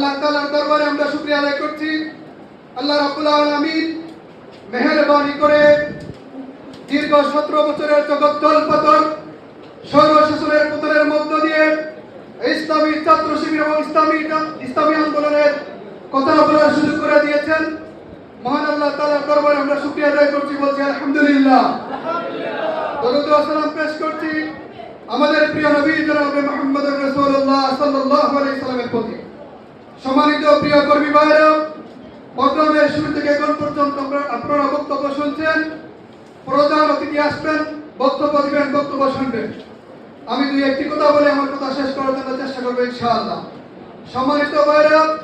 আল্লাহ তাআলার দরবারে আমরা শুকরিয়া আদায় করছি। আল্লাহ রাব্বুল আলামিন মেহেরবানি করে দীর্ঘ সতেরো বছরের জগদ্দল পাতন সৌর শাসনের পতনের মধ্য দিয়ে ইসলামী ছাত্র শিবির এবং ইসলামী ইসলামী আন্দোলনের কথা বলার সুযোগ করে দিয়েছেন। মহান আল্লাহ তাআলার দরবারে আমরা শুকরিয়া আদায় করছি, বলছি আলহামদুলিল্লাহ। দরুদ সালাম পেশ করছি আমাদের প্রিয় নবী জনাব মুহাম্মদ রাসূলুল্লাহ সাল্লাল্লাহু আলাইহি সাল্লামের প্রতি। প্রিয় কর্মী ভাইরা প্রোগ্রামের শুরু থেকে এখন পর্যন্ত আপনারা- বক্তব্য শুনছেন প্রধান অতিথি আসবেন, বক্তব্য দিবেন, বক্তব্য শুনবেন। আমি দুই একটি কথা বলে আমার কথা শেষ করার জন্য চেষ্টা করব ইনশাআল্লাহ। সম্মানিত ভাইরা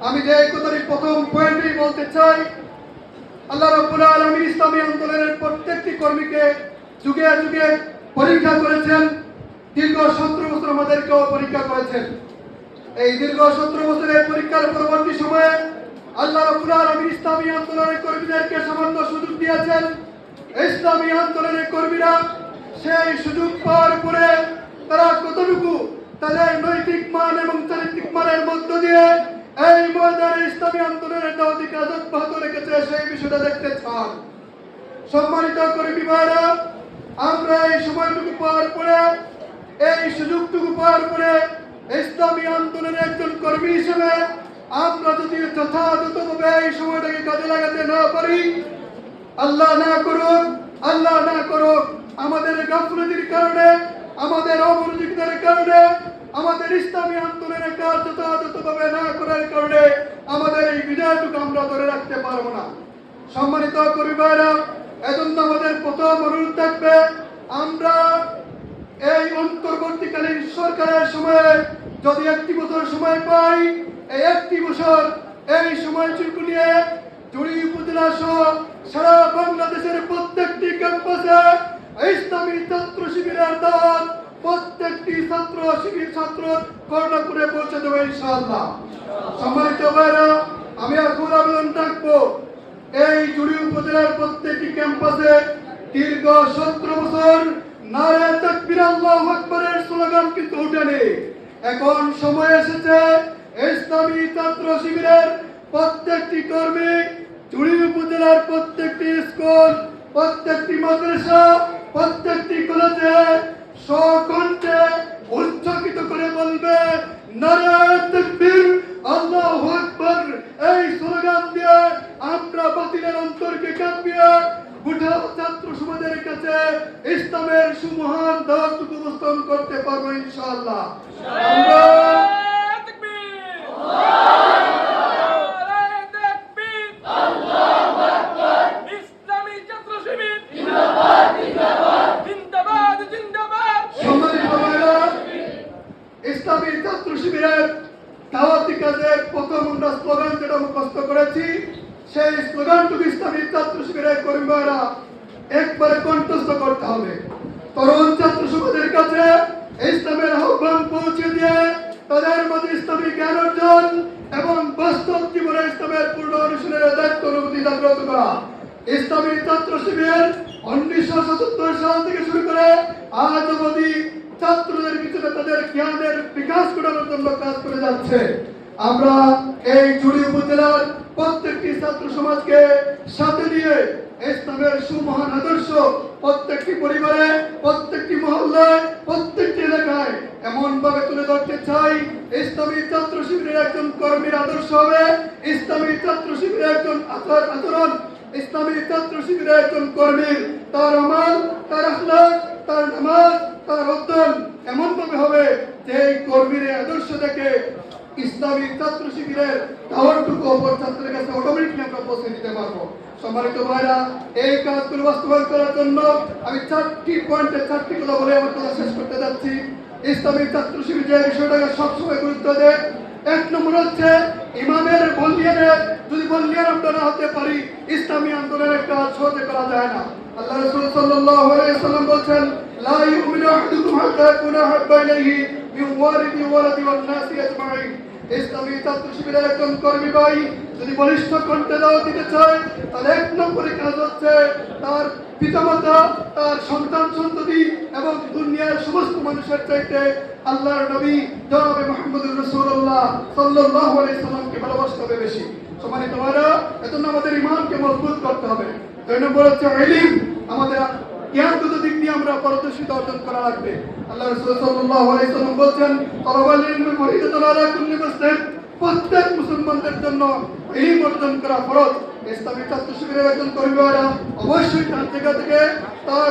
আমি যে কথাটি প্রথম পয়েন্টেই বলতে চাই, আল্লাহ রাব্বুল আলামিন ইসলামী আন্দোলনের প্রত্যেকটি কর্মীকে যুগে যুগে পরীক্ষা করেছেন, দীর্ঘ সতেরো বছর আমাদেরকেও পরীক্ষা করেছেন। এই দীর্ঘ সতেরো বছরের পরীক্ষার পরবর্তী সময়ে আল্লাহ আলামিন ইসলামী আন্দোলনের কর্মীদেরকে সামান্য সুযোগ দিয়েছেন। ইসলামী আন্দোলনের কর্মীরা সেই সুযোগ পাওয়ার পরে তারা কতটুকু তাদের নৈতিক মান এবং চারিত্রিক মানের মধ্য দিয়ে এই ময়দানে ইসলামী আন্দোলনের দাওয়াতি কাজ অব্যাহত রেখেছে সেই বিষয়টা দেখতে চান। সম্মানিত কর্মী ভাইরা আমরা এই সময়টুকু পাওয়ার পরে, এই সুযোগটুকু পাওয়ার পরে ইসলামী আন্দোলনের একজন কর্মী হিসেবে আমরা যদি যথাযথভাবে এই সময়টাকে কাজে লাগাতে না পারি, আল্লাহ না করুক, আল্লাহ না করুক, আমাদের গাফলতির কারণে, আমাদের অমনোযোগিতার কারণে, আমাদের ইসলামী আন্দোলনের কাজ যথাযথভাবে না করার কারণে আমাদের এই বিজয়টুকু আমরা ধরে রাখতে পারব না। সম্মানিত কর্মীরা এজন্য আমাদের প্রথম অনুরোধ থাকবে, আমরা এই অন্তর্বর্তীকালীন সরকারের সময়ে যদি একটি বছর সময় পাই, এই একটি বছর এই সময়টুকু নিয়ে জুড়ি উপজেলা সহ সারা বাংলাদেশের প্রত্যেকটি ক্যাম্পাসে ইসলামী ছাত্র শিবিরের দাওয়াত প্রত্যেকটি ছাত্র শিবির ছাত্র করে পৌঁছে দেবে ইনশাআল্লাহ। সম্মানিত ভাইরা, আমি এখন আবেদন রাখব এই জুড়ি উপজেলার প্রত্যেকটি ক্যাম্পাসে দীর্ঘ সতেরো বছর নারে তাকবীর, আল্লাহু আকবারের স্লোগান কিন্তু ওঠেনি এখন সময় এসেছে ইসলামী ছাত্র শিবিরের প্রত্যেকটি কর্মী চুড়ি উপজেলার প্রত্যেকটি স্কুল, প্রত্যেকটি মাদ্রাসা, প্রত্যেকটি কলেজে সকণ্ঠে উচ্চকিত করে বলবে, নারায় তাকবীর আল্লাহু আকবার এই স্লোগান দিয়ে আমরা বাতিলের অন্তরকে কাঁপিয়ে গোটা ছাত্র সমাজের কাছে ইসলামের সুমহান দাওয়াতটুকু উপস্থাপন করতে পারব ইনশাআল্লাহ। আমরা ইসলামী ছাত্র শিবিরের দাওয়াতি কাজের প্রথম আমরা স্লোগান যেটা করেছি, সেই স্লোগানটুকু ইসলামী ছাত্র শিবিরের কর্মীরা একবারে কণ্ঠস্থ করতে হবে। তরুণ ছাত্র সমাজের কাছে ইসলামের আহ্বান পৌঁছে দিয়ে তাদের মধ্যে ইসলামী জ্ঞান অর্জন এবং বাস্তব জীবনে ইসলামের পূর্ণ অনুশীলনের দায়িত্ব অনুভূতি জাগ্রত করা। ইসলামী ছাত্র শিবির উনিশশো সাতাত্তর সাল থেকে শুরু করে আজ অবধি ছাত্রদের ভিতরে তাদের জ্ঞানের বিকাশ করানোর জন্য কাজ করে যাচ্ছে। আমরা এই জুড়ি উপজেলার প্রত্যেকটি ছাত্র সমাজকে সাথে নিয়ে ইসলামের সুমহান আদর্শ প্রত্যেকটি পরিবারে, প্রত্যেকটি মহল্লায়, প্রত্যেকটি এলাকায় এমন ভাবে তুলে ধরতে চাই, ইসলামী ছাত্র শিবিরের একজন কর্মীর আদর্শ হবে, ইসলামী ছাত্র শিবিরের একজন আচার আচরণ, ইসলামী ছাত্র শিবিরের একজন কর্মীর তার আমাল, তার আখলাক, তার নামাজ, তার অধ্যয়ন এমন ভাবে হবে যে এই কর্মীর আদর্শ থেকে ইসলামী ছাত্র শিবিরের দাওয়াতটুকু অপর ছাত্রের কাছে অটোমেটিকলি আমরা পৌঁছে দিতে পারব। সম্মানিত ভাইরা, এই কাজগুলো বাস্তবায়ন করার জন্য আমি চারটি পয়েন্টে চারটি কথা বলে আমার কথা শেষ করতে যাচ্ছি। ইসলামী ছাত্র শিবির যে বিষয়টাকে সবসময় গুরুত্ব দেয়, এক নম্বর হচ্ছে ইমামের বলিয়ানে যদি বলিয়ান আমরা না হতে পারি, ইসলামী আন্দোলনের কাজ সহজে করা যায় না। আল্লাহ রাসূল সাল্লাল্লাহু ওয়াসাল্লাম বলেন লা ইউমিনু আহাদুকুম হাত্তা ইয়াকুনা হাব্বা ইলাইহি মিন ইসলামী ছাত্র শিবিরের একজন কর্মী ভাই যদি বলিষ্ঠ কণ্ঠে দাওয়া দিতে চায় তাহলে এক নম্বরে কাজ হচ্ছে তার পিতামাতা, তার সন্তান সন্ততি এবং দুনিয়ার সমস্ত মানুষের চাইতে আল্লাহর নবী জনাবে মোহাম্মদুর রসুল্লাহ আলাইহি সাল্লামকে ভালোবাসতে হবে বেশি। সম্মানিত ভাইরা এজন্য আমাদের ইমানকে মজবুত করতে হবে। দুই নম্বর হচ্ছে ইলিম। আমাদের জ্ঞানগত দিক দিয়ে আমরা পারদর্শিতা অর্জন করা লাগবে। আল্লাহ রসুল সাল্লাল্লাহু আলাইহি সাল্লাম বলছেন তলাবাল ইলমি ফরিদাতুন আলা কুল্লি প্রত্যেক মুসলমানদের জন্য এই অর্জন করা ফরজ। ছাত্র শিবিরের একজন কর্মীরা অবশ্যই তার জায়গা থেকে তার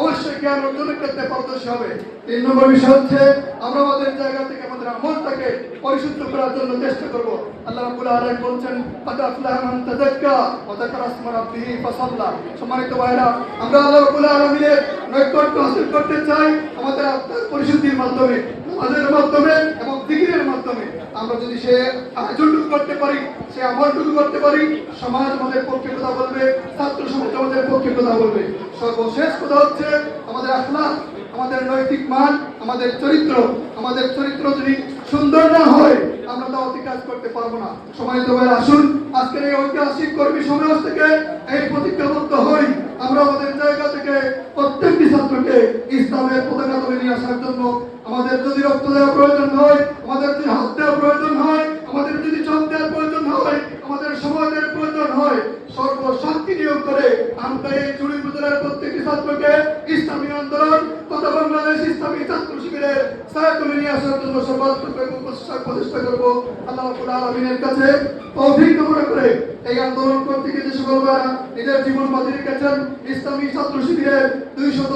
অবশ্যই জ্ঞান অর্জনের ক্ষেত্রে পারদর্শী হবে। তিন নম্বর বিষয় হচ্ছে, আমরা আমাদের জায়গা থেকে আমাদের আমলটাকে পরিশুদ্ধ করার জন্য চেষ্টা করব। আল্লাহ রাব্বুল আলামিন বলছেন মান তাযাক্কা ওয়া যাকারা ইসমা রাব্বিহি ফাসাল্লা। সম্মানিত ভাইরা আমরা আল্লাহ রাব্বুল আলামিনের নৈকট্য হাসিল করতে চাই আমাদের আত্মার পরিশুদ্ধির মাধ্যমে আমাদের মাধ্যমে এবং জিকিরের মাধ্যমে আমরা যদি সে আয়োজনটুকু করতে পারি, সে আমলটুকু করতে পারি, সমাজ আমাদের পক্ষে কথা বলবে, ছাত্র সমাজ আমাদের পক্ষে কথা বলবে। সর্বশেষ কথা হচ্ছে, আমাদের আখলাক আমাদের নৈতিক মান, আমাদের চরিত্র আমাদের চরিত্র যদি সুন্দর না হয়, আমরা দাওয়াতি কাজ করতে পারব না। সম্মানিত ভাই আসুন, আজকের এই ঐতিহাসিক কর্মী সমাজ থেকে এই প্রতিজ্ঞাবদ্ধ হই। আমরা আমাদের জায়গা থেকে প্রত্যেকটি ছাত্রকে ইসলামের পতাকা তুলে নিয়ে আসার জন্য আমাদের যদি রক্ত দেওয়া প্রয়োজন হয় আমাদের যদি হাত দেওয়ার প্রয়োজন হয় আমাদের যদি চোখ দেওয়ার প্রয়োজন হয় আমাদের সময় দেওয়ার প্রয়োজন হয় সর্বশক্তি নিয়োগ করে আমরা এই চুরি উপজেলার প্রত্যেকটি ছাত্রকে ইসলামী আন্দোলন তথা বাংলাদেশ ইসলামী ছাত্র ছায়া তুলে নিয়ে আসার জন্য প্রতিষ্ঠা প্রচেষ্টা করব। আল্লাহ রাব্বুল কাছে তৌফিক করে এই আন্দোলন করতে গিয়ে যে সকল জীবন বাজি রেখেছেন ইসলামী ছাত্র শিবিরের দুইশত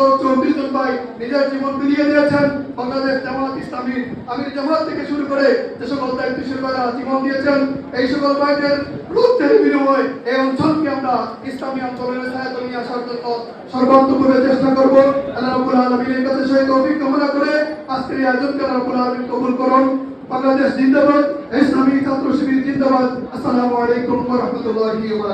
ভাই নিজের জীবন বিলিয়ে দিয়েছেন। বাংলাদেশ জামাত ইসলামী আমির জামাত থেকে শুরু করে যে সকল জীবন দিয়েছেন, এই সকল ভাইদের রক্তের বিনিময় এই অঞ্চলকে আমরা ইসলামী ছায়া নিয়ে আসার জন্য চেষ্টা করব। আল্লাহ কাছে করে আজকের এই আয়োজনকে আল্লাহ কবুল করুন। বাংলাদেশ জিন্দাবাদ, ইসলামী ছাত্র শিবির জিন্দাবাদ। আসসালামু আলাইকুম ওয়া